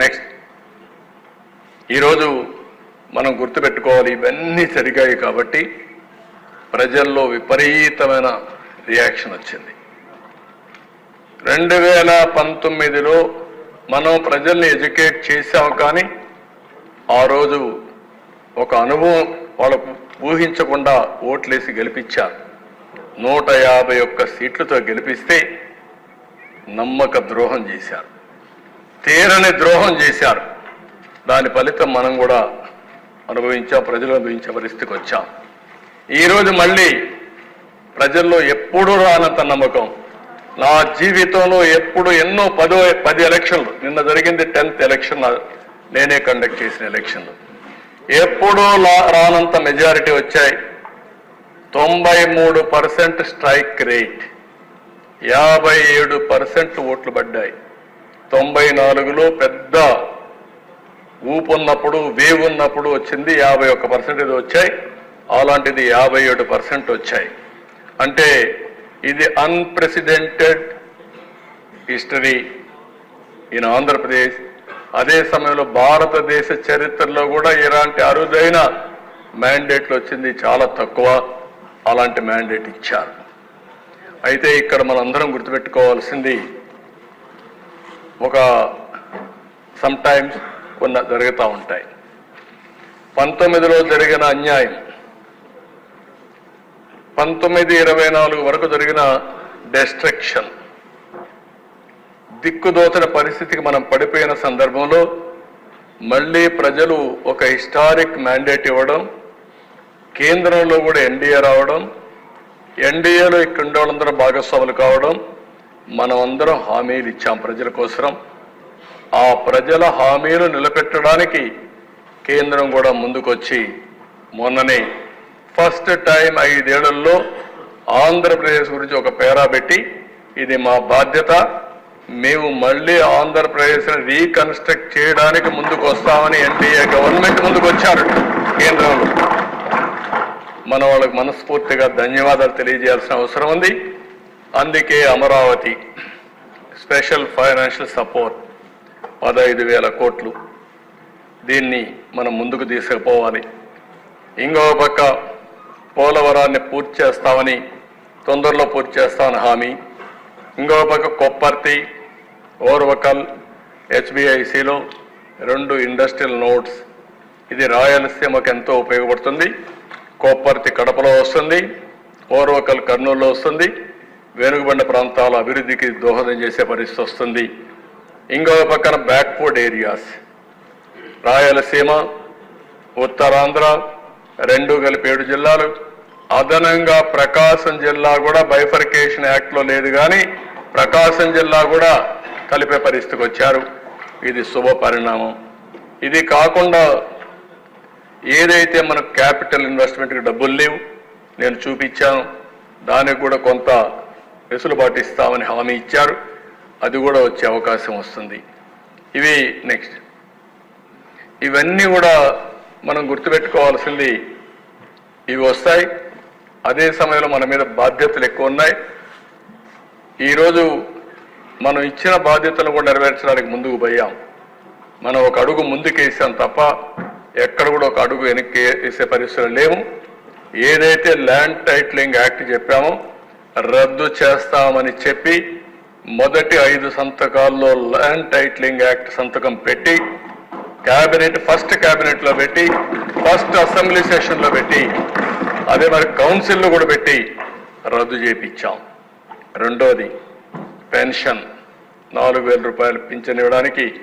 Next ఈరోజు మనం గుర్తుపెట్టుకోవాలి ఇవన్నీ జరిగాయి కాబట్టి ప్రజల్లో విపరీతమైన రియాక్షన్ వచ్చింది. రెండు వేల పంతొమ్మిదిలో మనం ప్రజల్ని ఎడ్యుకేట్ చేశాం కానీ ఆ రోజు ఒక అనుభవం వాళ్ళకు ఊహించకుండా ఓట్లేసి గెలిపించారు. నూట యాభై ఒక్క సీట్లతో గెలిపిస్తే నమ్మక ద్రోహం చేశారు. తీరని ద్రోహం చేశారు. దాని ఫలితం మనం కూడా అనుభవించాం ప్రజలు అనుభవించే పరిస్థితికి వచ్చాం. ఈరోజు మళ్ళీ ప్రజల్లో ఎప్పుడూ రానంత నమ్మకం. నా జీవితంలో ఎప్పుడు ఎన్నో పదో పది ఎలక్షన్లు నిన్న జరిగింది టెన్త్ ఎలక్షన్ నేనే కండక్ట్ చేసిన ఎలక్షన్లు. ఎప్పుడూ లా- రానంత మెజారిటీ వచ్చాయి. తొంభై మూడు పర్సెంట్ స్ట్రైక్ రేట్ యాభై ఏడు పర్సెంట్ ఓట్లు పడ్డాయి. తొంభై నాలుగులో పెద్ద ఊపు ఉన్నప్పుడు వేవ్ ఉన్నప్పుడు వచ్చింది యాభై ఒక్క పర్సెంట్ ఇది వచ్చాయి. అలాంటిది యాభై ఏడు పర్సెంట్ వచ్చాయి. అంటే ఇది అన్ప్రెసిడెంటెడ్ హిస్టరీ ఇన్ ఆంధ్రప్రదేశ్ అదే సమయంలో భారతదేశ చరిత్రలో కూడా ఇలాంటి అరుదైన మ్యాండేట్లు వచ్చింది చాలా తక్కువ. అలాంటి మ్యాండేట్ ఇచ్చారు. అయితే ఇక్కడ మనందరం గుర్తుపెట్టుకోవాల్సింది ఒక సమ్ టైమ్స్ కొన్ని జరుగుతూ ఉంటాయి. పంతొమ్మిదిలో జరిగిన అన్యాయం. పంతొమ్మిది ఇరవై నాలుగు వరకు జరిగిన డెస్ట్రక్షన్ దిక్కుదోచన పరిస్థితికి మనం పడిపోయిన సందర్భంలో మళ్ళీ ప్రజలు ఒక హిస్టారిక్ మ్యాండేట్ ఇవ్వడం కేంద్రంలో కూడా ఎన్డీఏ రావడం ఎన్డీఏలో ఇక్కడ ఉండే వాళ్ళందరూ భాగస్వాములు కావడం మనం అందరం హామీలు ఇచ్చాం ప్రజల కోసం ఆ ప్రజల హామీలు నిలబెట్టడానికి కేంద్రం కూడా ముందుకొచ్చి మొన్ననే ఫస్ట్ టైం ఐదేళ్ళలో ఆంధ్రప్రదేశ్ గురించి ఒక పేరా పెట్టి ఇది మా బాధ్యత మేము మళ్ళీ ఆంధ్రప్రదేశ్ని రీకన్స్ట్రక్ట్ చేయడానికి ముందుకు వస్తామని ఎన్డీఏ గవర్నమెంట్ ముందుకు వచ్చారు కేంద్రంలో. మన వాళ్ళకి మనస్ఫూర్తిగా ధన్యవాదాలు తెలియజేయాల్సిన అవసరం ఉంది. అందుకే అమరావతి స్పెషల్ ఫైనాన్షియల్ సపోర్ట్ పదహైదు వేల కోట్లు. దీన్ని మనం ముందుకు తీసుకుపోవాలి. ఇంకో పక్క పోలవరాన్ని పూర్తి చేస్తామని తొందరలో పూర్తి చేస్తామని హామీ. ఇంకో పక్క కొప్పర్తి ఓర్వకల్ హెచ్బిఐసిలో రెండు ఇండస్ట్రియల్ నోట్స్. ఇది రాయలసీమకు ఎంతో ఉపయోగపడుతుంది. కొప్పర్తి కడపలో వస్తుంది. ఓర్వకల్ కర్నూలులో వస్తుంది. వెనుకబడిన ప్రాంతాల అభివృద్ధికి దోహదం చేసే పరిస్థితి వస్తుంది. ఇంకో పక్కన బ్యాక్వర్డ్ ఏరియాస్. రాయలసీమ ఉత్తరాంధ్ర రెండు కలిపి ఏడు జిల్లాలు. అదనంగా ప్రకాశం జిల్లా కూడా బైఫర్కేషన్ యాక్ట్లో లేదు కానీ ప్రకాశం జిల్లా కూడా కలిపే పరిస్థితికి వచ్చారు. ఇది శుభ పరిణామం. ఇది కాకుండా ఏదైతే మనకు క్యాపిటల్ ఇన్వెస్ట్మెంట్కి డబ్బులు లేవు నేను చూపించాను. దానికి కూడా కొంత వెసులుబాటు ఇస్తామని హామీ ఇచ్చారు. అది కూడా వచ్చే అవకాశం వస్తుంది. ఇవి నెక్స్ట్ ఇవన్నీ కూడా మనం గుర్తుపెట్టుకోవాల్సింది ఇవి వస్తాయి. అదే సమయంలో మన మీద బాధ్యతలు ఎక్కువ ఉన్నాయి. ఈరోజు మనం ఇచ్చిన బాధ్యతలు కూడా నెరవేర్చడానికి ముందుకు పోయాం. మనం ఒక అడుగు ముందుకేసాం తప్ప ఎక్కడ కూడా ఒక అడుగు వెనక్కి వేసే పరిస్థితులు లేవు. ఏదైతే ల్యాండ్ టైటిలింగ్ యాక్ట్ చెప్పామో రద్దు చేస్తామని చెప్పి మొదటి ఐదు సంతకాల్లో ల్యాండ్ టైటిలింగ్ యాక్ట్ సంతకం పెట్టి క్యాబినెట్ ఫస్ట్ క్యాబినెట్లో పెట్టి ఫస్ట్ అసెంబ్లీ సెషన్లో పెట్టి అదే మరి కౌన్సిల్లో కూడా పెట్టి రద్దు చేపించాం రెండోది పెన్షన్. నాలుగు వేల రూపాయలు పింఛన్ ఇవ్వడానికి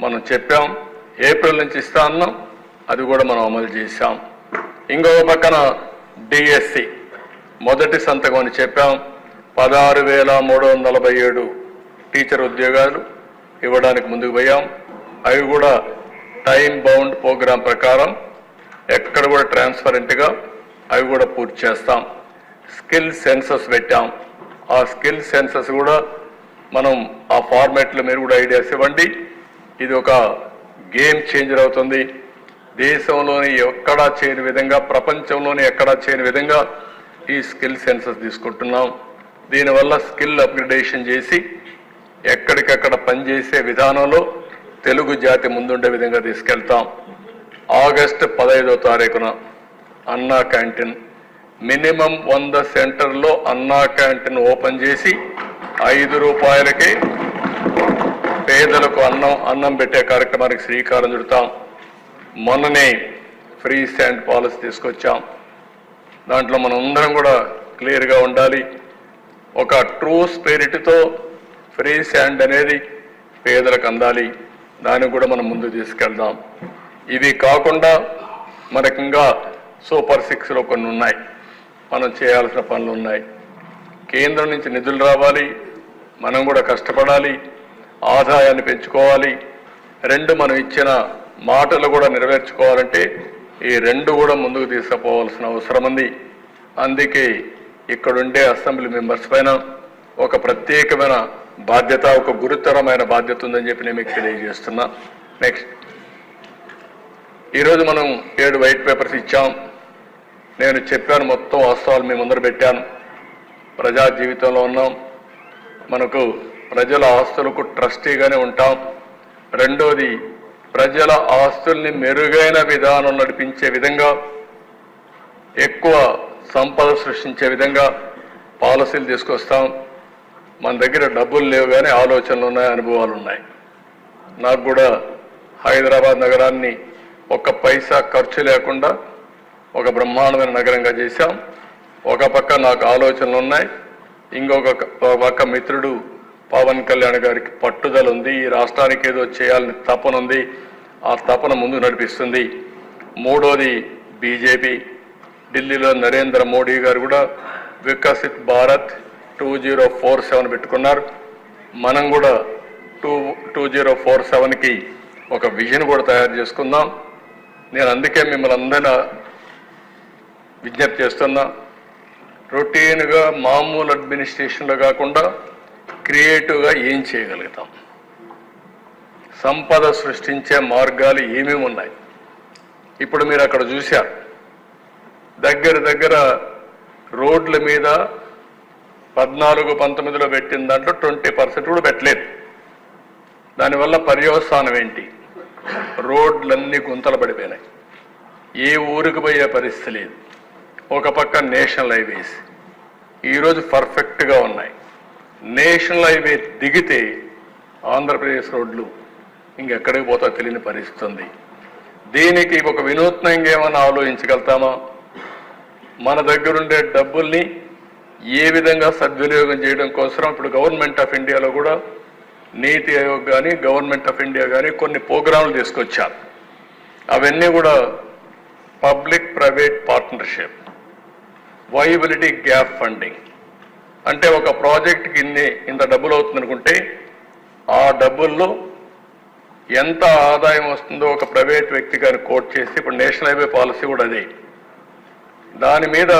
మనం చెప్పాం. ఏప్రిల్ నుంచి ఇస్తా అన్నాం. అది కూడా మనం అమలు చేశాం. ఇంకో పక్కన డిఎస్సి. మొదటి సంతకం అని చెప్పాం. పదహారు వేల మూడు వందల నలభై ఏడు టీచర్ ఉద్యోగాలు ఇవ్వడానికి ముందుకు పోయాం. అవి కూడా టైం బౌండ్ ప్రోగ్రాం ప్రకారం ఎక్కడ కూడా ట్రాన్స్పరెంట్గా అవి కూడా పూర్తి చేస్తాం. స్కిల్ సెన్సస్ పెట్టాం. ఆ స్కిల్ సెన్సస్ కూడా మనం ఆ ఫార్మాట్లో మీరు కూడా ఐడియాస్ ఇవ్వండి. ఇది ఒక గేమ్ చేంజర్ అవుతుంది. దేశంలోని ఎక్కడా చేయని విధంగా ప్రపంచంలోని ఎక్కడా చేయని విధంగా ఈ స్కిల్ సెన్సస్ తీసుకుంటున్నాం. దీనివల్ల స్కిల్ అప్గ్రేడేషన్ చేసి ఎక్కడికక్కడ పనిచేసే విధానంలో తెలుగు జాతి ముందుండే విధంగా తీసుకెళ్తాం. ఆగస్టు పదహైదో తారీఖున అన్నా క్యాంటీన్. మినిమం వంద సెంటర్లో అన్నా క్యాంటీన్ ఓపెన్ చేసి ఐదు రూపాయలకి పేదలకు అన్నం అన్నం పెట్టే కార్యక్రమానికి శ్రీకారం చుడతాం. మొన్ననే ఫ్రీ స్టాండ్ పాలసీ తీసుకొచ్చాం. దాంట్లో మనం అందరం కూడా క్లియర్గా ఉండాలి. ఒక ట్రూ స్పిరిట్తో ఫ్రీ శాండ్ అనేది పేదలకు అందాలి. దాన్ని కూడా మనం ముందు తీసుకెళ్దాం. ఇవి కాకుండా మనకి ఇంకా సూపర్ సిక్స్లో కొన్ని ఉన్నాయి. మనం చేయాల్సిన పనులు ఉన్నాయి. కేంద్రం నుంచి నిధులు రావాలి. మనం కూడా కష్టపడాలి. ఆదాయాన్ని పెంచుకోవాలి. రెండు మనం ఇచ్చిన మాటలు కూడా నెరవేర్చుకోవాలంటే ఈ రెండు కూడా ముందుకు తీసుకుపోవాల్సిన అవసరం ఉంది. అందుకే ఇక్కడుండే అసెంబ్లీ మెంబర్స్ పైన ఒక ప్రత్యేకమైన బాధ్యత ఒక గురుతరమైన బాధ్యత ఉందని చెప్పి నేను మీకు తెలియజేస్తున్నా. నెక్స్ట్ ఈరోజు మనం ఏడు వైట్ పేపర్స్ ఇచ్చాం. నేను చెప్పాను మొత్తం వాస్తవాలు మీ ముందర పెట్టాను. ప్రజా జీవితంలో ఉన్నాం. మనకు ప్రజల ఆస్తులకు ట్రస్టీగానే ఉంటాం. రెండోది ప్రజల ఆస్తుల్ని మెరుగైన విధానం నడిపించే విధంగా ఎక్కువ సంపద సృష్టించే విధంగా పాలసీలు తీసుకొస్తాం. మన దగ్గర డబ్బులు లేవు కానీ ఆలోచనలు ఉన్నాయి అనుభవాలు ఉన్నాయి. నాకు కూడా హైదరాబాద్ నగరాన్ని ఒక్క పైసా ఖర్చు లేకుండా ఒక బ్రహ్మాండమైన నగరంగా చేశాం. ఒక పక్క నాకు ఆలోచనలు ఉన్నాయి ఇంకొక ఒక పక్క మిత్రుడు పవన్ కళ్యాణ్ గారికి పట్టుదల ఉంది. ఈ రాష్ట్రానికి ఏదో చేయాలని తపన ఉంది. ఆ తపన ముందు నడిపిస్తుంది. మూడోది బీజేపీ. ఢిల్లీలో నరేంద్ర మోడీ గారు కూడా Viksit Bharat two zero four seven పెట్టుకున్నారు. మనం కూడా టూ టూ జీరో ఫోర్ సెవెన్కి ఒక విజన్ కూడా తయారు చేసుకుందాం. నేను అందుకే మిమ్మల్ని అందరినీ విజ్ఞప్తి చేస్తున్నా. రొటీన్గా మామూలు అడ్మినిస్ట్రేషన్లో కాకుండా క్రియేటివ్గా ఏం చేయగలుగుతాం? సంపద సృష్టించే మార్గాలు ఏమేమి ఉన్నాయి? ఇప్పుడు మీరు అక్కడ చూశారు. దగ్గర దగ్గర రోడ్ల మీద పద్నాలుగు పంతొమ్మిదిలో పెట్టిన దాంట్లో ట్వంటీ పర్సెంట్ కూడా పెట్టలేదు. దానివల్ల పర్యవసానం ఏంటి? రోడ్లన్నీ గుంతలు పడిపోయినాయి. ఏ ఊరికి పోయే పరిస్థితి లేదు. ఒక పక్క నేషనల్ హైవేస్. ఈరోజు పర్ఫెక్ట్గా ఉన్నాయి. నేషనల్ హైవే దిగితే ఆంధ్రప్రదేశ్ రోడ్లు ఇంకెక్కడికి పోతా తెలియని పరిస్థితి ఉంది. దీనికి ఒక వినూత్నంగా ఏమైనా ఆలోచించగలుగుతామా? మన దగ్గరుండే డబ్బుల్ని ఏ విధంగా సద్వినియోగం చేయడం కోసం ఇప్పుడు గవర్నమెంట్ ఆఫ్ ఇండియాలో కూడా నీతి ఆయోగ్ కానీ గవర్నమెంట్ ఆఫ్ ఇండియా కానీ కొన్ని ప్రోగ్రాంలు తీసుకొచ్చారు అవన్నీ కూడా public private partnership viability gap funding. అంటే ఒక ప్రాజెక్ట్కి ఇన్ని ఇంత డబ్బులు అవుతుంది అనుకుంటే ఆ డబ్బుల్లో ఎంత ఆదాయం వస్తుందో ఒక ప్రైవేట్ వ్యక్తి గారిని కోట్ చేసి ఇప్పుడు నేషనల్ హైవే పాలసీ కూడా అది. దాని మీద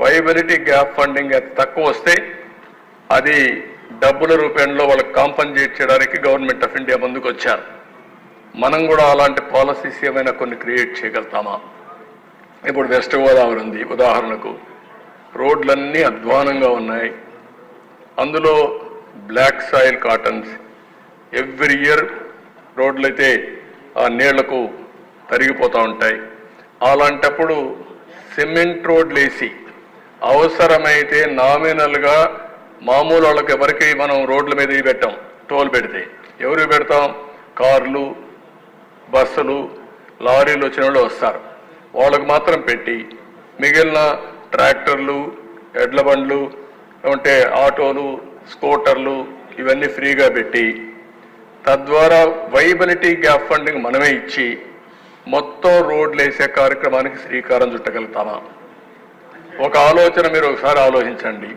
వైబిలిటీ గ్యాప్ ఫండింగ్ ఎంత తక్కువ వస్తే అది డబ్బుల రూపంలో వాళ్ళకి కాంపన్సేట్ చేయడానికి గవర్నమెంట్ ఆఫ్ ఇండియా ముందుకు వచ్చారు. మనం కూడా అలాంటి పాలసీస్ ఏమైనా కొన్ని క్రియేట్ చేయగలుగుతామా? ఇప్పుడు వెస్ట్ గోదావరి ఉంది ఉదాహరణకు. రోడ్లన్నీ అధ్వానంగా ఉన్నాయి. అందులో black soil cottons. Every year రోడ్లైతే ఆ నీళ్ళకు తరిగిపోతూ ఉంటాయి. అలాంటప్పుడు సిమెంట్ రోడ్లు వేసి అవసరమైతే నామినల్గా మామూలు వాళ్ళకి ఎవరికి మనం రోడ్ల మీద పెట్టాం టోల్ పెడితే ఎవరు పెడతాం? కార్లు బస్సులు లారీలు వచ్చిన వాళ్ళు వస్తారు. వాళ్ళకు మాత్రం పెట్టి మిగిలిన ట్రాక్టర్లు ఎడ్ల బండ్లు అంటే ఆటోలు స్కూటర్లు ఇవన్నీ ఫ్రీగా పెట్టి తద్వారా వైబిలిటీ గ్యాప్ ఫండింగ్ మనమే ఇచ్చి మొత్తం రోడ్లు వేసే కార్యక్రమానికి శ్రీకారం చుట్టగలుగుతామా? ఒక ఆలోచన మీరు ఒకసారి ఆలోచించండి.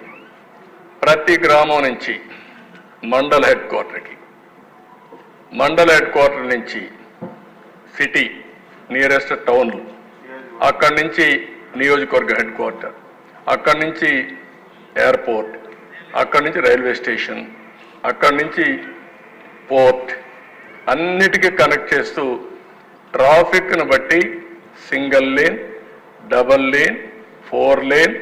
ప్రతి గ్రామం నుంచి మండల హెడ్ క్వార్టర్కి మండల హెడ్ క్వార్టర్ నుంచి సిటీ నియరెస్ట్ టౌన్లు అక్కడి నుంచి నియోజకవర్గ హెడ్ క్వార్టర్. అక్కడి నుంచి ఎయిర్పోర్ట్ అక్కడి నుంచి రైల్వే స్టేషన్ అక్కడి నుంచి పోర్ట్ అన్నిటికీ కనెక్ట్ చేస్తూ ట్రాఫిక్ను బట్టి single lane double lane four lane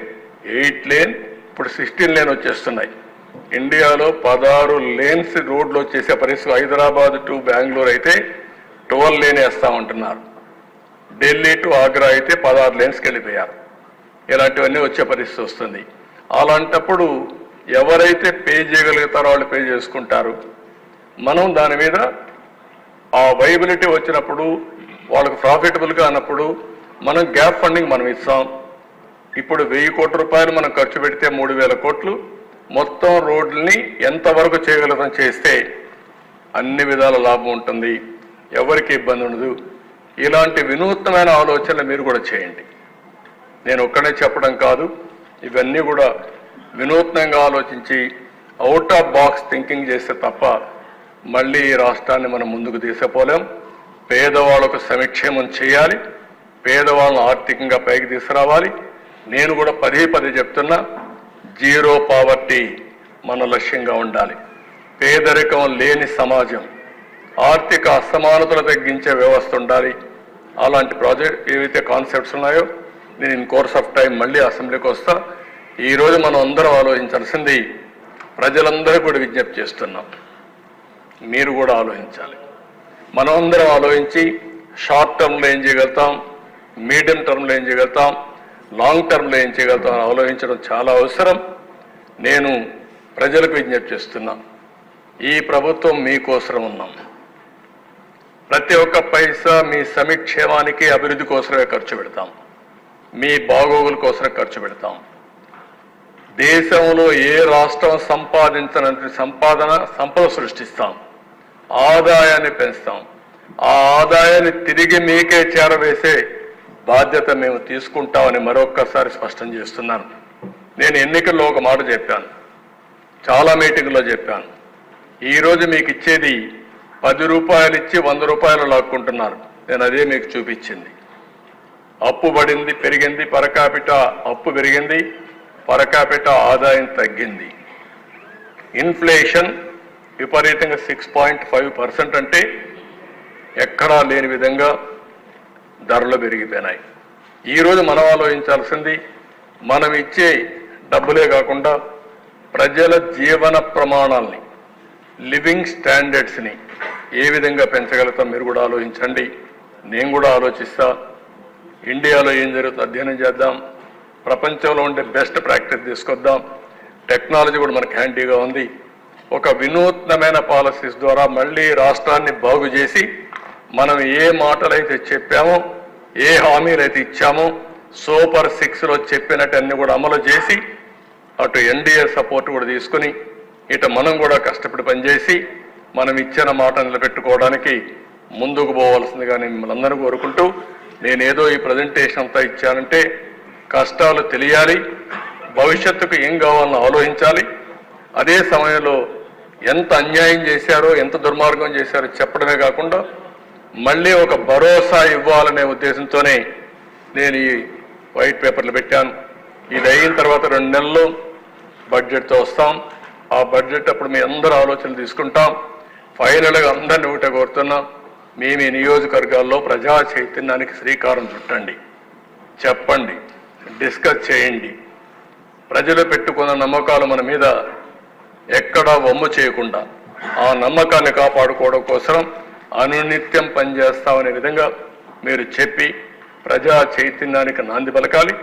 eight lane ఇప్పుడు సిక్స్టీన్ లేన్ వచ్చేస్తున్నాయి. ఇండియాలో పదహారు లేన్స్ రోడ్లు వచ్చేసే పరిస్థితి హైదరాబాద్ టు బెంగళూరు అయితే ట్వెల్వ్ లేన్ వేస్తామంటున్నారు. ఢిల్లీ టు ఆగ్రా అయితే పదహారు లేన్స్కి వెళ్ళిపోయారు. ఇలాంటివన్నీ వచ్చే పరిస్థితి వస్తుంది. అలాంటప్పుడు ఎవరైతే పే చేయగలుగుతారో వాళ్ళు పే చేసుకుంటారు. మనం దాని మీద ఆ వైబిలిటీ వచ్చినప్పుడు వాళ్ళకు ప్రాఫిటబుల్గా అన్నప్పుడు మనం గ్యాప్ ఫండింగ్ మనం ఇస్తాం. ఇప్పుడు వెయ్యి కోట్ల రూపాయలు మనం ఖర్చు పెడితే మూడు వేల కోట్లు. మొత్తం రోడ్లని ఎంతవరకు చేయగలుగుతాం చేస్తే అన్ని విధాల లాభం ఉంటుంది. ఎవరికి ఇబ్బంది ఉండదు. ఇలాంటి వినూత్నమైన ఆలోచనలు మీరు కూడా చేయండి. నేను ఒక్కడే చెప్పడం కాదు ఇవన్నీ కూడా వినూత్నంగా ఆలోచించి అవుట్ ఆఫ్ బాక్స్ థింకింగ్ చేస్తే తప్ప మళ్ళీ ఈ రాష్ట్రాన్ని మనం ముందుకు తీసుకుపోలేం. పేదవాళ్ళకు సంక్షేమం చేయాలి పేదవాళ్ళను ఆర్థికంగా పైకి తీసుకురావాలి. నేను కూడా పదే పదే చెప్తున్నా జీరో పావర్టీ మన లక్ష్యంగా ఉండాలి. పేదరికం లేని సమాజం ఆర్థిక అసమానతలు తగ్గించే వ్యవస్థ ఉండాలి. అలాంటి ప్రాజెక్ట్ ఏవైతే కాన్సెప్ట్స్ ఉన్నాయో నేను ఇన్ కోర్స్ ఆఫ్ టైం మళ్ళీ అసెంబ్లీకి వస్తా. ఈరోజు మనం అందరం ఆలోచించాల్సింది ప్రజలందరూ కూడా విజ్ఞప్తి చేస్తున్నాం. మీరు కూడా ఆలోచించాలి. మనం అందరం ఆలోచించి షార్ట్ టర్మ్లో ఏం చేయగలుగుతాం? మీడియం టర్మ్లో ఏం చేయగలుగుతాం? లాంగ్ టర్మ్లో ఏం చేయగలుగుతాం అని ఆలోచించడం చాలా అవసరం. నేను ప్రజలకు విజ్ఞప్తి చేస్తున్నా. ఈ ప్రభుత్వం మీకోసం ఉన్నాం. ప్రతి ఒక్క పైసా మీ సమిక్షేమానికి అభివృద్ధి కోసమే ఖర్చు పెడతాం. మీ బాగోగుల కోసమే ఖర్చు పెడతాం. దేశంలో ఏ రాష్ట్రం సంపాదించినంత సంపాదన సంపద సృష్టిస్తాం. ఆదాయాన్ని పెంచుతాం. ఆ ఆదాయాన్ని తిరిగి మీకే చేరవేసే బాధ్యత మేము తీసుకుంటామని మరొక్కసారి స్పష్టం చేస్తున్నాను. నేను ఎన్నికల్లో ఒక మాట చెప్పాను. చాలా మీటింగ్లో చెప్పాను. ఈరోజు మీకు ఇచ్చేది పది రూపాయలు ఇచ్చి వంద రూపాయలు లాక్కుంటున్నారు. నేను అదే మీకు చూపించింది. అప్పు పడింది పెరిగింది పరకాపిట అప్పు పెరిగింది పరకాపిట ఆదాయం తగ్గింది. ఇన్ఫ్లేషన్ విపరీతంగా సిక్స్ పాయింట్ ఫైవ్ పర్సెంట్ అంటే ఎక్కడా లేని విధంగా ధరలు పెరిగిపోయినాయి. ఈరోజు మనం ఆలోచించాల్సింది మనం ఇచ్చే డబ్బులే కాకుండా ప్రజల జీవన ప్రమాణాల్ని లివింగ్ స్టాండర్డ్స్ని ఏ విధంగా పెంచగలుగుతాం మీరు కూడా ఆలోచించండి. నేను కూడా ఆలోచిస్తా. ఇండియాలో ఏం జరుగుతుందో అధ్యయనం చేద్దాం. ప్రపంచంలో ఉండే బెస్ట్ ప్రాక్టీస్ తీసుకొద్దాం. టెక్నాలజీ కూడా మనకు హ్యాండీగా ఉంది. ఒక వినూత్నమైన పాలసీస్ ద్వారా మళ్ళీ రాష్ట్రాన్ని బాగు చేసి మనం ఏ మాటలైతే చెప్పామో ఏ హామీలు అయితే ఇచ్చామో సూపర్ సిక్స్లో చెప్పినట్టు అన్ని కూడా అమలు చేసి అటు ఎన్డీఏ సపోర్ట్ కూడా తీసుకుని ఇట మనం కూడా కష్టపడి పనిచేసి మనం ఇచ్చిన మాట నిలబెట్టుకోవడానికి ముందుకు పోవాల్సిందిగా నేను మిమ్మల్ని అందరూ కోరుకుంటూ నేనేదో ఈ ప్రజెంటేషన్ అంతా ఇచ్చానంటే కష్టాలు తెలియాలి భవిష్యత్తుకు ఏం కావాలని ఆలోచించాలి. అదే సమయంలో ఎంత అన్యాయం చేశారో ఎంత దుర్మార్గం చేశారో చెప్పడమే కాకుండా మళ్ళీ ఒక భరోసా ఇవ్వాలనే ఉద్దేశంతోనే నేను ఈ వైట్ పేపర్లు పెట్టాను. ఇది అయిన తర్వాత రెండు నెలలు బడ్జెట్తో వస్తాం. ఆ బడ్జెట్ అప్పుడు మీ అందరూ ఆలోచనలు తీసుకుంటాం. ఫైనల్గా అందరిని ఒకటే కోరుతున్నాం. మీ మీ నియోజకవర్గాల్లో ప్రజా చైతన్యానికి శ్రీకారం చుట్టండి. చెప్పండి. డిస్కస్ చేయండి. ప్రజలు పెట్టుకున్న నమ్మకాలు మన మీద ఎక్కడా వమ్ము చేయకుండా ఆ నమ్మకాన్ని కాపాడుకోవడం కోసం అనునిత్యం పనిచేస్తామనే విధంగా మీరు చెప్పి ప్రజా చైతన్యానికి నాంది పలకాలి.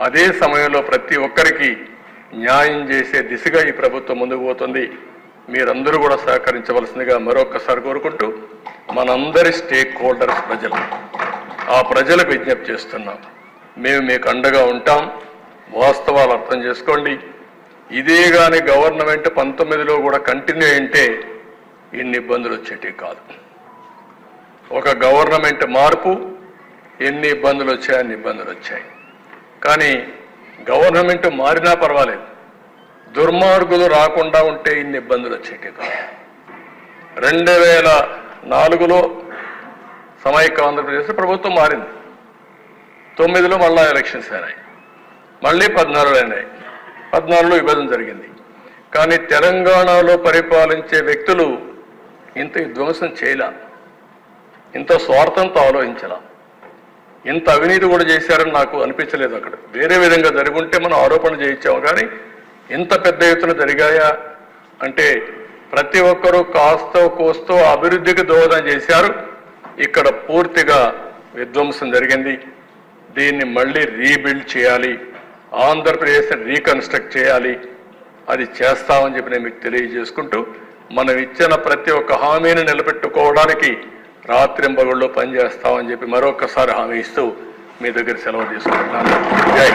అదే సమయంలో ప్రతి ఒక్కరికి న్యాయం చేసే దిశగా ఈ ప్రభుత్వం ముందుకు పోతుంది. మీరందరూ కూడా సహకరించవలసిందిగా మరొక్కసారి కోరుకుంటూ మనందరి స్టేక్ హోల్డర్స్ ప్రజలు ఆ ప్రజలకు విజ్ఞప్తి చేస్తున్నాం. మేము మీకు అండగా ఉంటాం. వాస్తవాలు అర్థం చేసుకోండి. ఇదే కానీ గవర్నమెంట్ పంతొమ్మిదిలో కూడా కంటిన్యూ అయింటే ఇన్ని ఇబ్బందులు వచ్చేటివి కాదు. ఒక గవర్నమెంట్ మార్పు ఎన్ని ఇబ్బందులు వచ్చాయి అన్ని ఇబ్బందులు వచ్చాయి. కానీ గవర్నమెంట్ మారినా పర్వాలేదు. దుర్మార్గులు రాకుండా ఉంటే ఇన్ని ఇబ్బందులు వచ్చేటి రెండు వేల నాలుగులో సమైక్య ఆంధ్రప్రదేశ్ ప్రభుత్వం మారింది. తొమ్మిదిలో మళ్ళా ఎలక్షన్స్ అయినాయి మళ్ళీ పద్నాలుగు అయినాయి పద్నాలుగులో విభజన జరిగింది. కానీ తెలంగాణలో పరిపాలించే వ్యక్తులు ఇంత విధ్వంసం చేయలే. ఇంత స్వార్థంతో ఆలోచించలా. ఇంత అవినీతి కూడా చేశారని నాకు అనిపించలేదు అక్కడ. వేరే విధంగా జరుగుంటే మనం ఆరోపణ చేయించాము కానీ ఇంత పెద్ద ఎత్తున జరిగాయా అంటే ప్రతి ఒక్కరూ కాస్తో కోస్తో అభివృద్ధికి దోహదం చేశారు. ఇక్కడ పూర్తిగా విధ్వంసం జరిగింది. దీన్ని మళ్ళీ రీబిల్డ్ చేయాలి. ఆంధ్రప్రదేశ్ రీకన్స్ట్రక్ట్ చేయాలి. అది చేస్తామని చెప్పి నేను మీకు తెలియజేసుకుంటూ మనం ఇచ్చిన ప్రతి ఒక్క హామీని నిలబెట్టుకోవడానికి రాత్రింబగుళ్ళు పనిచేస్తామని చెప్పి మరొకసారి హామీ ఇస్తూ మీ దగ్గర సెలవు తీసుకుంటున్నాను. జై